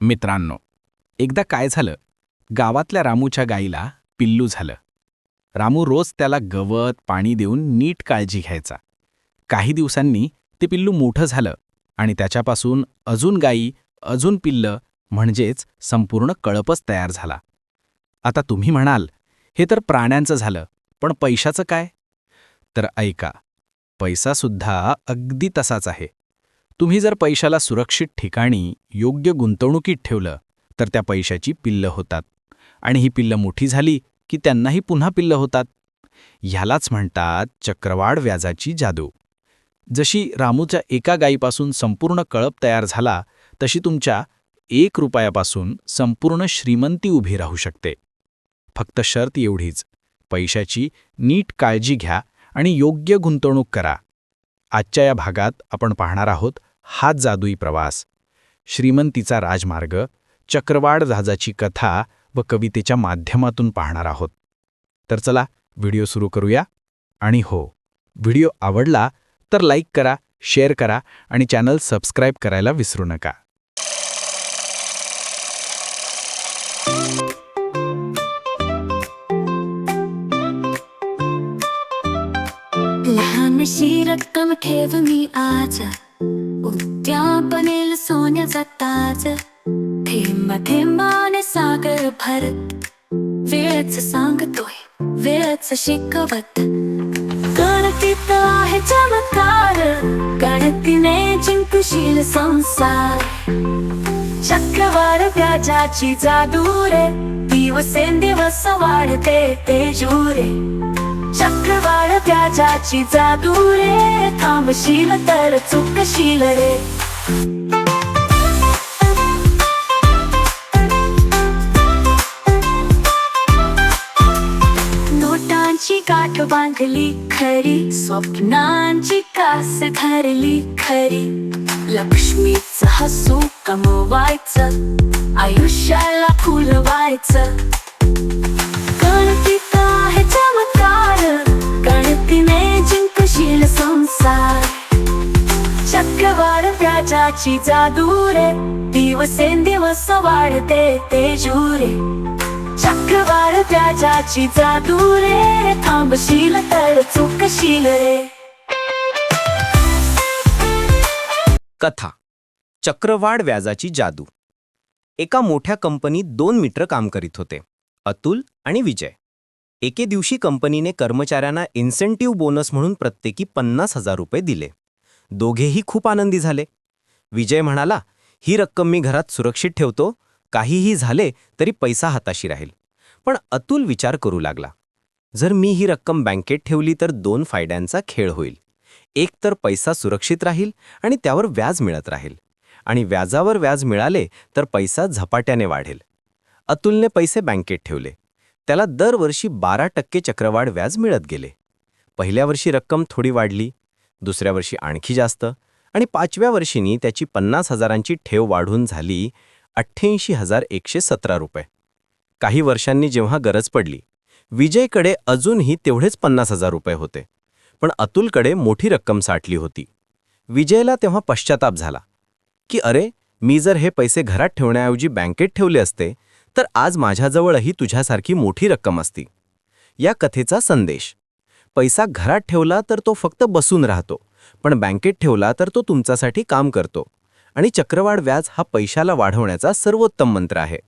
मित्रांनो एकदा काय झालं? गावातल्या रामूच्या गाईला पिल्लू झालं. रामू रोज त्याला गवत पाणी देऊन नीट काळजी घ्यायचा. काही दिवसांनी ते पिल्लू मोठं झालं आणि त्याच्यापासून अजून गायी अजून पिल्लं म्हणजेच संपूर्ण कळपच तयार झाला. आता तुम्ही म्हणाल हे तर प्राण्यांचं झालं पण पैशाचं काय? तर ऐका पैसासुद्धा अगदी तसाच आहे. तुम्ही जर पैशाला सुरक्षित ठिकाणी योग्य गुंतवणुकीत ठेवलं तर त्या पैशाची पिल्लं होतात. आणि ही पिल्लं मोठी झाली की त्यांनाही पुन्हा पिल्लं होतात. ह्यालाच म्हणतात चक्रवाढ व्याजाची जादू. जशी रामूच्या एका गायीपासून संपूर्ण कळप तयार झाला तशी तुमच्या एक रुपयापासून संपूर्ण श्रीमंती उभी राहू शकते. फक्त शर्त एवढीच पैशाची नीट काळजी घ्या आणि योग्य गुंतवणूक करा. आजच्या या भागात आपण पाहणार आहोत हाच जादुई प्रवास श्रीमंतीचा राजमार्ग चक्रवाड जहाजाची कथा व कवितेच्या माध्यमातून पाहणार आहोत. तर चला व्हिडिओ सुरू करूया. आणि हो व्हिडिओ आवडला तर लाईक करा शेअर करा आणि चॅनल सबस्क्राईब करायला विसरू नका. लहानशी रक्कम ठेव मी आज. उद्या बनेल सोन्याचा ताज थेंबा थेंबाने सागर भरत वेळच सांगतोय वेळच शिकवत. गणतीत आहे चमत्कार. गणतीने जिंकशील संसार. चक्रवार व्याजाची जादूरे दिवसेंदिवस वाढते तेजुरे चक्रवाळ व्याजाची जादू रे थांबशील तर चुकशील रे. नोटांची गाठ बांधली खरी स्वप्नांची कास धरली खरी. लक्ष्मीच हसू कमवायचं आयुष्याला फुलवायचं. वाढ व्याजाची जादू रे. दिवसेंदिवस वाढते ते जुरे. चक्रवाढ व्याजाची जादू रे. थांबशील तर चुकशील रे. कथा. चक्रवाढ व्याजाची जादू. एका मोठ्या कंपनीत दोन मित्र काम करीत होते अतुल आणि विजय. एके दिवशी कंपनीने कर्मचाऱ्यांना इन्सेंटिव्ह बोनस म्हणून प्रत्येकी पन्नास हजार रुपये दिले. दोघेही खूप आनंदी झाले. विजय म्हणाला ही रक्कम मी घरात सुरक्षित ठेवतो काहीही झाले तरी पैसा हाताशी राहील. पण अतुल विचार करू लागला जर मी ही रक्कम बँकेत ठेवली तर दोन फायद्यांचा खेळ होईल. एक तर पैसा सुरक्षित राहील आणि त्यावर व्याज मिळत राहील. आणि व्याजावर व्याज मिळाले तर पैसा झपाट्याने वाढेल. अतुलने पैसे बँकेत ठेवले. त्याला दरवर्षी बारा टक्के चक्रवाढ व्याज मिळत गेले. पहिल्या वर्षी रक्कम थोडी वाढली. दुसऱ्या वर्षी आणखी जास्त. आणि पाचव्या वर्षीनी त्याची पन्नास हजारांची ठेव वाढून झाली अठ्ठ्याऐंशी हजार एकशे सतरा रुपये. काही वर्षांनी जेव्हा गरज पडली विजयकडे अजूनही तेवढेच पन्नास हजार रुपये होते. पण अतुलकडे मोठी रक्कम साठली होती. विजयला तेव्हा पश्चाताप झाला. की अरे मी जर हे पैसे घरात ठेवण्याऐवजी बँकेत ठेवले असते तर आज माझ्याजवळही तुझ्यासारखी मोठी रक्कम असती. या कथेचा संदेश. पैसा घरात ठेवला तर तो फक्त बसून राहतो पण बँकेत ठेवला तर तो तुमच्यासाठी काम करतो. आणि चक्रवाढ व्याज हा पैशाला वाढवण्याचा सर्वोत्तम मंत्र आहे.